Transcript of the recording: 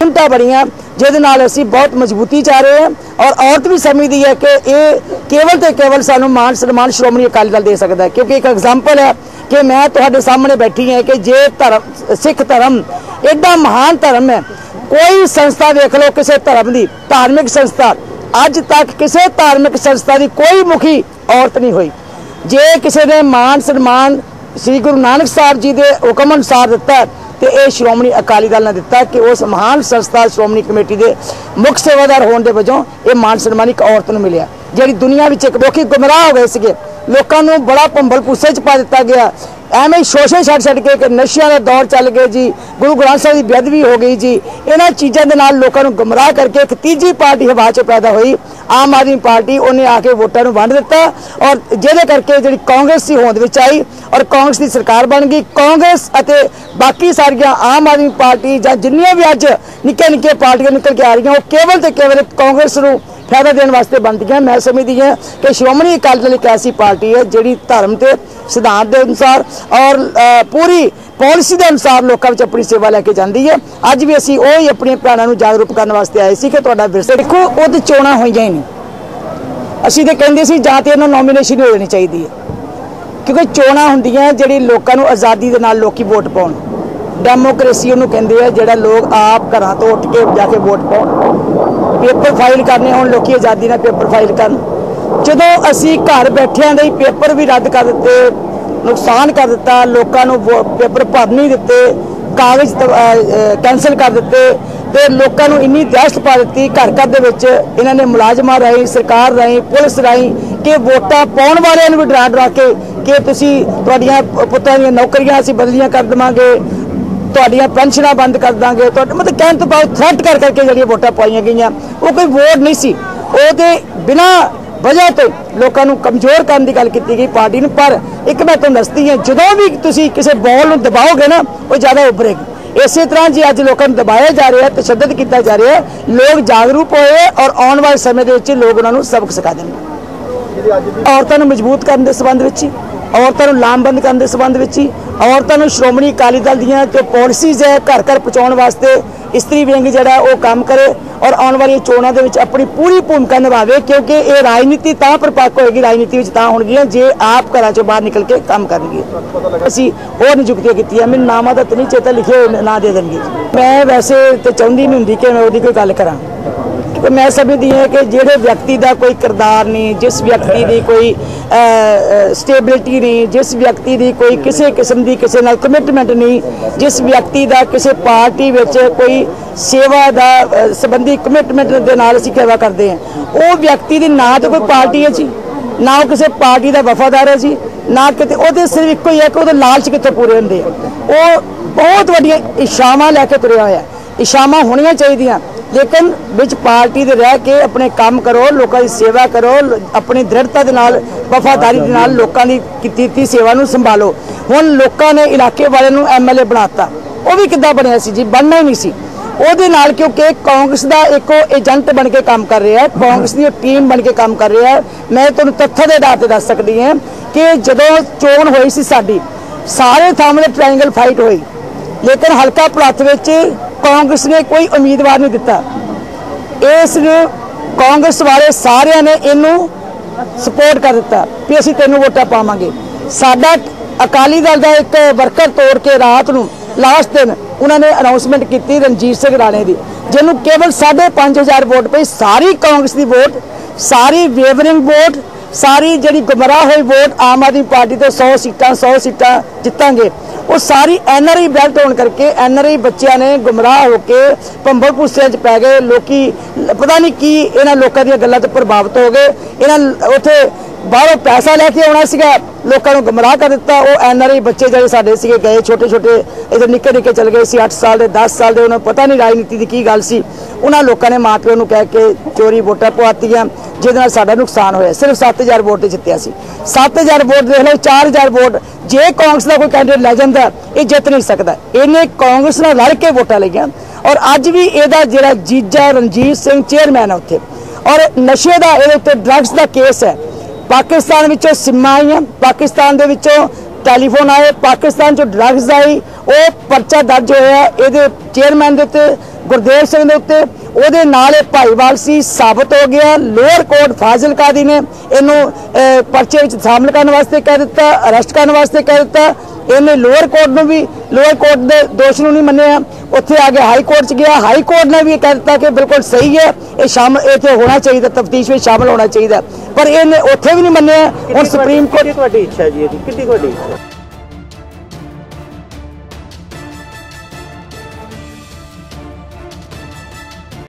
ਚਿੰਤਾ ਬੜੀਆਂ, ਜਿਹਦੇ ਨਾਲ ਅਸੀਂ ਬਹੁਤ ਮਜ਼ਬੂਤੀ ਚਾਹ ਰਹੇ ਹਾਂ ਔਰ ਔਰਤ ਵੀ ਸਮਝਦੀ ਹੈ ਕਿ ਇਹ ਕੇਵਲ ਤੇ ਕੇਵਲ ਸਾਨੂੰ ਮਾਨ ਸਨਮਾਨ ਸ਼੍ਰੋਮਣੀ ਅਕਾਲੀ ਦਲ ਦੇ ਸਕਦਾ ਹੈ, ਕਿਉਂਕਿ ਇੱਕ ਐਗਜ਼ਾਮਪਲ ਹੈ ਕਿ ਮੈਂ ਤੁਹਾਡੇ ਸਾਹਮਣੇ ਬੈਠੀ ਹਾਂ ਕਿ ਜੇ ਧਰਮ, ਸਿੱਖ ਧਰਮ ਐਡਾ ਮਹਾਨ ਧਰਮ ਹੈ, ਕੋਈ ਸੰਸਥਾ ਦੇਖ ਲਓ ਕਿਸੇ ਧਰਮ ਦੀ, ਧਾਰਮਿਕ ਸੰਸਥਾ, ਅੱਜ ਤੱਕ ਕਿਸੇ ਧਾਰਮਿਕ ਸੰਸਥਾ ਦੀ ਕੋਈ ਮੁਖੀ ਔਰਤ ਨਹੀਂ ਹੋਈ। ਜੇ ਕਿਸੇ ਨੇ ਮਾਨ ਸਨਮਾਨ ਸ੍ਰੀ ਗੁਰੂ ਨਾਨਕ ਸਾਹਿਬ ਜੀ ਦੇ ਹੁਕਮ ਅਨੁਸਾਰ ਦਿੱਤਾ ਤੇ ਇਹ ਸ਼੍ਰੋਮਣੀ ਅਕਾਲੀ ਦਲ ਨੇ ਦਿੱਤਾ ਕਿ ਉਸ ਮਹਾਨ ਸੰਸਥਾ ਸ਼੍ਰੋਮਣੀ ਕਮੇਟੀ ਦੇ ਮੁੱਖ ਸੇਵਾਦਾਰ ਹੋਣ ਦੇ ਵਜੋਂ ਇਹ ਮਾਨ ਸਨਮਾਨ ਇੱਕ ਔਰਤ ਨੂੰ ਮਿਲਿਆ। ਜਿਹੜੀ ਦੁਨੀਆ ਵਿੱਚ ਇੱਕ ਲੋਕੀ ਗੁੰਮਰਾਹ ਹੋ ਗਏ ਸੀਗੇ। ਲੋਕਾਂ ਨੂੰ ਬੜਾ ਭੰਬਲ ਪੁੱਸੇ ਚ ਪਾ ਦਿੱਤਾ ਗਿਆ। ਐਵੇਂ ਸ਼ੋਸ਼ੇ ਛੱਡ ਛੱਡ ਕੇ ਕਿ ਨਸ਼ਿਆਂ ਦਾ ਦੌਰ ਚੱਲ ਗਿਆ ਜੀ, ਗੁਰੂ ਗ੍ਰੰਥ ਸਾਹਿਬ ਦੀ ਬੇਅਦਬੀ ਹੋ ਗਈ ਜੀ, ਇਹਨਾਂ ਚੀਜ਼ਾਂ ਦੇ ਨਾਲ ਲੋਕਾਂ ਨੂੰ ਗੁੰਮਰਾਹ ਕਰਕੇ ਇੱਕ ਤੀਜੀ ਪਾਰਟੀ ਹਵਾ 'ਚ ਪੈਦਾ ਹੋਈ, ਆਮ ਆਦਮੀ ਪਾਰਟੀ, ਉਹਨੇ ਆ ਕੇ ਵੋਟਾਂ ਨੂੰ ਵੰਡ ਦਿੱਤਾ ਔਰ ਜਿਹਦੇ ਕਰਕੇ ਜਿਹੜੀ ਕਾਂਗਰਸ ਦੀ ਹੋਂਦ ਵਿੱਚ ਆਈ ਔਰ ਕਾਂਗਰਸ ਦੀ ਸਰਕਾਰ ਬਣ ਗਈ, ਕਾਂਗਰਸ ਅਤੇ ਬਾਕੀ ਸਾਰੀਆਂ ਆਮ ਆਦਮੀ ਪਾਰਟੀ ਜਾਂ ਜਿੰਨੀਆਂ ਵੀ ਅੱਜ ਨਿੱਕੇ ਨਿੱਕੇ ਪਾਰਟੀਆਂ ਨਿਕਲ ਕੇ ਆ ਰਹੀਆਂ, ਉਹ ਕੇਵਲ ਤੇ ਕੇਵਲ ਕਾਂਗਰਸ ਨੂੰ ਫਾਇਦਾ ਦੇਣ ਵਾਸਤੇ ਬਣਦੀਆਂ ਮੈਂ ਸਮਝਦੀ ਹਾਂ ਕਿ ਸ਼੍ਰੋਮਣੀ ਅਕਾਲੀ ਦਲ ਇੱਕ ਐਸੀ ਪਾਰਟੀ ਹੈ ਜਿਹੜੀ ਧਰਮ ਤੇ ਸਿਧਾਂਤ ਦੇ ਅਨੁਸਾਰ ਔਰ ਪੂਰੀ ਪਾਲਿਸੀ ਦੇ ਅਨੁਸਾਰ ਲੋਕਾਂ ਵਿੱਚ ਆਪਣੀ ਸੇਵਾ ਲੈ ਕੇ ਜਾਂਦੀ ਹੈ। ਅੱਜ ਵੀ ਅਸੀਂ ਉਹ ਹੀ ਆਪਣੀਆਂ ਭੈਣਾਂ ਨੂੰ ਜਾਗਰੂਕ ਕਰਨ ਵਾਸਤੇ ਆਏ ਸੀ ਕਿ ਤੁਹਾਡਾ ਵਿਰਸਾ ਦੇਖੋ, ਉਹ ਤੇ ਚੋਣਾਂ ਹੋਈਆਂ ਹੀ ਨਹੀਂ ਅਸੀਂ ਤੇ ਕਹਿੰਦੇ ਸੀ ਜਾਂ ਤੇ ਇਹਨਾਂ ਨੋਮੀਨੇਸ਼ਨ ਹੋ ਜਾਣੀ ਚਾਹੀਦੀ ਹੈ। ਕਿਉਂਕਿ ਚੋਣਾਂ ਹੁੰਦੀਆਂ ਜਿਹੜੀ ਲੋਕਾਂ ਨੂੰ ਆਜ਼ਾਦੀ ਦੇ ਨਾਲ ਲੋਕੀ ਵੋਟ ਪਾਉਣ। ਡੈਮੋਕ੍ਰੇਸੀ ਉਹਨੂੰ ਕਹਿੰਦੇ ਆ ਜਿਹੜਾ ਲੋਕ ਆਪ ਘਰਾਂ ਤੋਂ ਉੱਠ ਕੇ ਜਾ ਕੇ ਵੋਟ ਪਾਉਣ। ਪੇਪਰ ਫਾਈਲ ਕਰਨੇ, ਹੁਣ ਲੋਕੀ ਆਜ਼ਾਦੀ ਨਾਲ ਪੇਪਰ ਫਾਈਲ ਕਰਨ। ਜਦੋਂ ਅਸੀਂ ਘਰ ਬੈਠਿਆਂ ਦੇ ਹੀ ਪੇਪਰ ਵੀ ਰੱਦ ਕਰ ਦਿੱਤੇ, ਨੁਕਸਾਨ ਕਰ ਦਿੱਤਾ, ਲੋਕਾਂ ਨੂੰ ਵੋ- ਪੇਪਰ ਭਰ ਨਹੀਂ ਦਿੱਤੇ, ਕਾਗਜ਼ ਕੈਨਸਲ ਕਰ ਦਿੱਤੇ, ਤੇ ਲੋਕਾਂ ਨੂੰ ਇੰਨੀ ਦਹਿਸ਼ਤ ਪਾ ਦਿੱਤੀ, ਘਰ ਘਰ ਦੇ ਵਿੱਚ ਇਹਨਾਂ ਨੇ ਮੁਲਾਜ਼ਮਾਂ ਰਾਹੀਂ, ਸਰਕਾਰ ਰਾਹੀਂ, ਪੁਲਿਸ ਰਾਹੀਂ ਕਿ ਵੋਟਾਂ ਪਾਉਣ ਵਾਲਿਆਂ ਨੂੰ ਵੀ ਡਰਾ ਡਰਾ ਕੇ, ਕਿ ਤੁਸੀਂ ਤੁਹਾਡੀਆਂ ਪੁੱਤਾਂ ਦੀਆਂ ਨੌਕਰੀਆਂ ਅਸੀਂ ਬਦਲੀਆਂ ਕਰ ਦੇਵਾਂਗੇ। ਤੁਹਾਡੀਆਂ ਪੈਨਸ਼ਨਾਂ ਬੰਦ ਕਰ ਦਾਂਗੇ, ਤੁਹਾਡੇ ਮਤਲਬ ਕਹਿਣ ਤੋਂ ਬਾਅਦ ਥ੍ਰੈਟ ਕਰ ਕਰਕੇ ਜਿਹੜੀਆਂ ਵੋਟਾਂ ਪਾਈਆਂ ਗਈਆਂ, ਉਹ ਕੋਈ ਵੋਟ ਨਹੀਂ ਸੀ। ਉਹਦੇ ਬਿਨਾ ਵਜ੍ਹਾ ਤੋਂ ਲੋਕਾਂ ਨੂੰ ਕਮਜ਼ੋਰ ਕਰਨ ਦੀ ਗੱਲ ਕੀਤੀ ਗਈ ਪਾਰਟੀ ਨੂੰ। ਪਰ ਇੱਕ ਮੈਂ ਤੁਹਾਨੂੰ ਦੱਸਦੀ ਹਾਂ, ਜਦੋਂ ਵੀ ਤੁਸੀਂ ਕਿਸੇ ਬੋਲ ਨੂੰ ਦਬਾਓਗੇ ਨਾ, ਉਹ ਜ਼ਿਆਦਾ ਉੱਭਰੇਗੀ। ਇਸੇ ਤਰ੍ਹਾਂ ਜੇ ਅੱਜ ਲੋਕਾਂ ਨੂੰ ਦਬਾਇਆ ਜਾ ਰਿਹਾ ਹੈ ਤਸ਼ੱਦਦ ਕੀਤਾ ਜਾ ਰਿਹਾ ਹੈ ਲੋਕ ਜਾਗਰੂਕ ਹੋਏ ਔਰ ਆਉਣ ਵਾਲੇ ਸਮੇਂ ਦੇ ਵਿੱਚ ਲੋਕ ਉਹਨਾਂ ਨੂੰ ਸਬਕ ਸਿਖਾ ਦੇਣਗੇ। ਔਰਤਾਂ ਨੂੰ ਮਜ਼ਬੂਤ ਕਰਨ ਦੇ ਸੰਬੰਧ ਵਿੱਚ ਹੀ। ਔਰਤਾਂ ਨੂੰ ਲਾਮਬੰਦ ਕਰਨ ਦੇ ਸੰਬੰਧ ਵਿੱਚ ਹੀ ਔਰਤਾਂ ਨੂੰ ਸ਼੍ਰੋਮਣੀ ਅਕਾਲੀ ਦਲ ਦੀਆਂ ਜੋ ਪਾਲਿਸੀਜ਼ ਹੈ ਘਰ ਘਰ ਪਹੁੰਚਾਉਣ ਵਾਸਤੇ ਇਸਤਰੀ ਵਿੰਗ ਜਿਹੜਾ ਉਹ ਕੰਮ ਕਰੇ ਔਰ ਆਉਣ ਵਾਲੀਆਂ ਚੋਣਾਂ ਦੇ ਵਿੱਚ ਆਪਣੀ ਪੂਰੀ ਭੂਮਿਕਾ ਨਿਭਾਵੇ ਕਿਉਂਕਿ ਇਹ ਰਾਜਨੀਤੀ ਤਾਂ ਪ੍ਰਪੱਕ ਹੋਏਗੀ, ਰਾਜਨੀਤੀ ਵਿੱਚ ਤਾਂ ਹੋਣਗੀਆਂ, ਜੇ ਆਪ ਘਰਾਂ ਚੋਂ ਬਾਹਰ ਨਿਕਲ ਕੇ ਕੰਮ ਕਰਨਗੇ। ਅਸੀਂ ਹੋਰ ਨਿਯੁਕਤੀਆਂ ਕੀਤੀਆਂ, ਮੈਨੂੰ ਨਾਮਾਂ ਦਾ ਤਾਂ ਨਹੀਂ ਚੇਤਾ, ਲਿਖੇ ਹੋਏ ਨਾ ਦੇ ਦੇਣਗੇ। ਮੈਂ ਵੈਸੇ ਤੇ ਚਾਹੁੰਦੀ ਨਹੀਂ ਹੁੰਦੀ ਕਿ ਮੈਂ ਉਹਦੀ ਕੋਈ ਗੱਲ ਕਰਾਂ। ਕਿ ਮੈਂ ਸਮਝਦੀ ਹਾਂ ਕਿ ਜਿਹੜੇ ਵਿਅਕਤੀ ਦਾ ਕੋਈ ਕਿਰਦਾਰ ਨਹੀਂ, ਜਿਸ ਵਿਅਕਤੀ ਦੀ ਕੋਈ ਸਟੇਬਿਲਿਟੀ ਨਹੀਂ, ਜਿਸ ਵਿਅਕਤੀ ਦੀ ਕੋਈ ਕਿਸੇ ਕਿਸਮ ਦੀ ਕਿਸੇ ਨਾਲ ਕਮਿਟਮੈਂਟ ਨਹੀਂ, ਜਿਸ ਵਿਅਕਤੀ ਦਾ ਕਿਸੇ ਪਾਰਟੀ ਵਿੱਚ ਕੋਈ ਸੇਵਾ ਦਾ ਸੰਬੰਧੀ ਕਮਿਟਮੈਂਟ ਦੇ ਨਾਲ ਅਸੀਂ ਸੇਵਾ ਕਰਦੇ ਹਾਂ। ਉਹ ਵਿਅਕਤੀ ਦੀ ਨਾ ਤਾਂ ਕੋਈ ਪਾਰਟੀ ਹੈ ਜੀ, ਨਾ ਉਹ ਕਿਸੇ ਪਾਰਟੀ ਦਾ ਵਫਾਦਾਰ ਹੈ ਜੀ, ਨਾ ਕਿਤੇ ਉਹਦੇ ਸਿਰਫ ਇੱਕੋ ਹੀ ਹੈ ਕਿ ਉਹਦੇ ਲਾਲਚ ਕਿੱਥੋਂ ਪੂਰੇ ਹੁੰਦੇ ਆ। ਉਹ ਬਹੁਤ ਵੱਡੀਆਂ ਇਸ਼ਾਵਾਂ ਲੈ ਕੇ ਤੁਰਿਆ ਹੋਇਆ। ਹੈ। ਇਸ਼ਾਵਾਂ ਹੋਣੀਆਂ ਚਾਹੀਦੀਆਂ। ਲੇਕਿਨ ਵਿੱਚ ਪਾਰਟੀ ਦੇ ਰਹਿ ਕੇ ਆਪਣੇ ਕੰਮ ਕਰੋ, ਲੋਕਾਂ ਦੀ ਸੇਵਾ ਕਰੋ ਆਪਣੀ ਦ੍ਰਿੜਤਾ ਦੇ ਨਾਲ, ਵਫਾਦਾਰੀ ਦੇ ਨਾਲ ਲੋਕਾਂ ਦੀ ਕੀਤੀ ਤੀ ਸੇਵਾ ਨੂੰ ਸੰਭਾਲੋ। ਹੁਣ ਲੋਕਾਂ ਨੇ ਇਲਾਕੇ ਵਾਲਿਆਂ ਨੂੰ ਐਮਐਲਏ ਬਣਾਤਾ। ਉਹ ਵੀ ਕਿੱਦਾਂ ਬਣਿਆ ਸੀ ਜੀ? ਬਣਨਾ ਹੀ ਨਹੀਂ ਸੀ। ਉਹਦੇ ਨਾਲ ਕਿਉਂਕਿ ਕਾਂਗਰਸ ਦਾ ਇੱਕ ਉਹ ਏਜੰਟ ਬਣ ਕੇ ਕੰਮ ਕਰ ਰਿਹਾ ਹੈ। ਕਾਂਗਰਸ ਦੀ ਟੀਮ ਬਣ ਕੇ ਕੰਮ ਕਰ ਰਿਹਾ ਹੈ। ਮੈਂ ਤੁਹਾਨੂੰ ਤੱਥਾਂ ਦੇ ਆਧਾਰ ਤੇ ਦੱਸ ਸਕਦੀ ਹਾਂ ਕਿ ਜਦੋਂ ਚੋਣ ਹੋਈ ਸੀ ਸਾਡੀ, ਸਾਰੇ ਥਾਮਲੇ ਟ੍ਰਾਇੰਗਲ ਫਾਈਟ ਹੋਈ। ਲੇਕਿਨ ਹਲਕਾ ਭਲੱਥ ਵਿੱਚ ਕਾਂਗਰਸ ਨੇ ਕੋਈ ਉਮੀਦਵਾਰ ਨਹੀਂ ਦਿੱਤਾ। ਇਸ ਨੂੰ ਕਾਂਗਰਸ ਵਾਲੇ ਸਾਰਿਆਂ ਨੇ ਇਹਨੂੰ ਸਪੋਰਟ ਕਰ ਦਿੱਤਾ ਵੀ ਅਸੀਂ ਤੈਨੂੰ ਵੋਟਾਂ ਪਾਵਾਂਗੇ। ਸਾਡਾ ਅਕਾਲੀ ਦਲ ਦਾ ਇੱਕ ਵਰਕਰ ਤੋੜ ਕੇ ਰਾਤ ਨੂੰ ਲਾਸਟ ਦਿਨ ਉਹਨਾਂ ਨੇ ਅਨਾਉਂਸਮੈਂਟ ਕੀਤੀ ਰਣਜੀਤ ਸਿੰਘ ਰਾਣੇ ਦੀ, ਜਿਹਨੂੰ ਕੇਵਲ 5500 ਵੋਟ ਪਈ। ਸਾਰੀ ਕਾਂਗਰਸ ਦੀ ਵੋਟ, ਸਾਰੀ ਵੇਵਰਿੰਗ ਵੋਟ, ਸਾਰੀ ਜਿਹੜੀ ਗੁੰਮਰਾਹ ਹੋਈ ਵੋਟ ਆਮ ਆਦਮੀ ਪਾਰਟੀ ਤੋਂ 100 ਸੀਟਾਂ 100 ਸੀਟਾਂ ਜਿੱਤਾਂਗੇ। ਉਹ ਸਾਰੀ ਐਨਆਰਆਈ ਬੈਲਟ ਹੋਣ ਕਰਕੇ ਐਨਆਰਆਈ ਬੱਚਿਆਂ ਨੇ ਗੁੰਮਰਾਹ ਹੋ ਕੇ ਭੰਬਲ ਭੁੱਸਿਆਂ 'ਚ ਪੈ ਗਏ। ਲੋਕੀ, ਪਤਾ ਨਹੀਂ ਕੀ ਇਹਨਾਂ ਲੋਕਾਂ ਦੀਆਂ ਗੱਲਾਂ ਤੋਂ ਪ੍ਰਭਾਵਿਤ ਹੋ ਗਏ। ਇਹਨਾਂ ਉੱਥੇ ਬਾਹਰੋਂ ਪੈਸਾ ਲੈ ਕੇ ਆਉਣਾ ਸੀਗਾ। ਲੋਕਾਂ ਨੂੰ ਗੁੰਮਰਾਹ ਕਰ ਦਿੱਤਾ। ਉਹ ਐਨਆਰਆਈ ਬੱਚੇ ਜਿਹੜੇ ਸਾਡੇ ਸੀਗੇ, ਗਏ ਛੋਟੇ ਛੋਟੇ ਇਹਦੇ ਨਿੱਕੇ ਨਿੱਕੇ ਚਲ ਗਏ ਸੀ 8 ਸਾਲ ਦੇ 10 ਸਾਲ ਦੇ, ਉਹਨਾਂ ਨੂੰ ਪਤਾ ਨਹੀਂ ਰਾਜਨੀਤੀ ਦੀ ਕੀ ਗੱਲ ਸੀ। ਉਹਨਾਂ ਲੋਕਾਂ ਨੇ ਮਾਪਿਆਂ ਨੂੰ ਕਹਿ ਕੇ ਚੋਰੀ ਵੋਟਾਂ ਪਵਾਤੀਆਂ, ਜਿਹਦੇ ਨਾਲ ਸਾਡਾ ਨੁਕਸਾਨ ਹੋਇਆ। ਸਿਰਫ 7000 ਵੋਟ ਤੇ ਜਿੱਤਿਆ ਸੀ। 7000 ਵੋਟ ਦੇਖ ਲਓ 4000 ਵੋਟ। ਜੇ ਕਾਂਗਰਸ ਦਾ ਕੋਈ ਕੈਂਡੀਡੇਟ ਲੈ ਜਾਂਦਾ, ਇਹ ਜਿੱਤ ਨਹੀਂ ਸਕਦਾ। ਇਹਨੇ ਕਾਂਗਰਸ ਨਾਲ ਲੜ ਕੇ ਵੋਟਾਂ ਲਈਆਂ। ਔਰ ਅੱਜ ਵੀ ਇਹਦਾ ਜਿਹੜਾ ਜੀਜਾ ਰਣਜੀਤ ਸਿੰਘ ਚੇਅਰਮੈਨ ਹੈ ਉੱਥੇ। ਔਰ ਨਸ਼ੇ ਦਾ, ਇਹਦੇ ਉੱਤੇ ਡਰੱਗਸ ਦਾ ਕੇਸ ਹੈ। ਪਾਕਿਸਤਾਨ ਵਿੱਚੋਂ ਸਿੰਮਾਂ ਆਈਆਂ ਪਾਕਿਸਤਾਨ ਦੇ ਵਿੱਚੋਂ ਟੈਲੀਫੋਨ ਆਏ, ਪਾਕਿਸਤਾਨ ਚੋਂ ਡਰੱਗਸ ਆਈ, ਉਹ ਪਰਚਾ ਦਰਜ ਹੋਇਆ ਇਹਦੇ ਚੇਅਰਮੈਨ ਦੇ ਉੱਤੇ, ਗੁਰਦੇਵ ਸਿੰਘ ਦੇ ਉੱਤੇ, ਉਹਦੇ ਨਾਲ ਇਹ ਭਾਈਵਾਲ ਸੀ, ਸਾਬਤ ਹੋ ਗਿਆ ਲੋਅਰ ਕੋਰਟ ਫਾਜ਼ਿਲਕਾ ਦੀ ਨੇ ਇਹਨੂੰ ਪਰਚੇ ਵਿੱਚ ਸ਼ਾਮਲ ਕਰਨ ਵਾਸਤੇ ਕਹਿ ਦਿੱਤਾ ਅਰੈਸਟ ਕਰਨ ਵਾਸਤੇ ਕਹਿ ਦਿੱਤਾ, ਇਹਨੇ ਲੋਅਰ ਕੋਰਟ ਨੂੰ ਵੀ ਲੋਅਰ ਕੋਰਟ ਦੇ ਦੋਸ਼ ਨੂੰ ਨਹੀਂ ਮੰਨਿਆ। ਉੱਥੇ ਆ ਕੇ ਹਾਈ ਕੋਰਟ ਚ ਗਿਆ। ਹਾਈ ਕੋਰਟ ਨੇ ਵੀ ਇਹ ਕਹਿ ਦਿੱਤਾ ਕਿ ਬਿਲਕੁਲ ਸਹੀ ਹੈ। ਇਹ ਸ਼ਾਮਲ ਇੱਥੇ ਹੋਣਾ ਚਾਹੀਦਾ ਤਫਤੀਸ਼ ਵਿੱਚ ਸ਼ਾਮਲ ਹੋਣਾ ਚਾਹੀਦਾ। ਪਰ ਇਹਨੇ ਉੱਥੇ ਵੀ ਨਹੀਂ ਮੰਨਿਆ। ਹੁਣ ਸੁਪਰੀਮ ਕੋਰਟ ਤੁਹਾਡੀ ਇੱਛਾ ਜੀ ਇਹਦੀ? ਕਿੱਡੀ ਤੁਹਾਡੀ ਇੱਛਾ?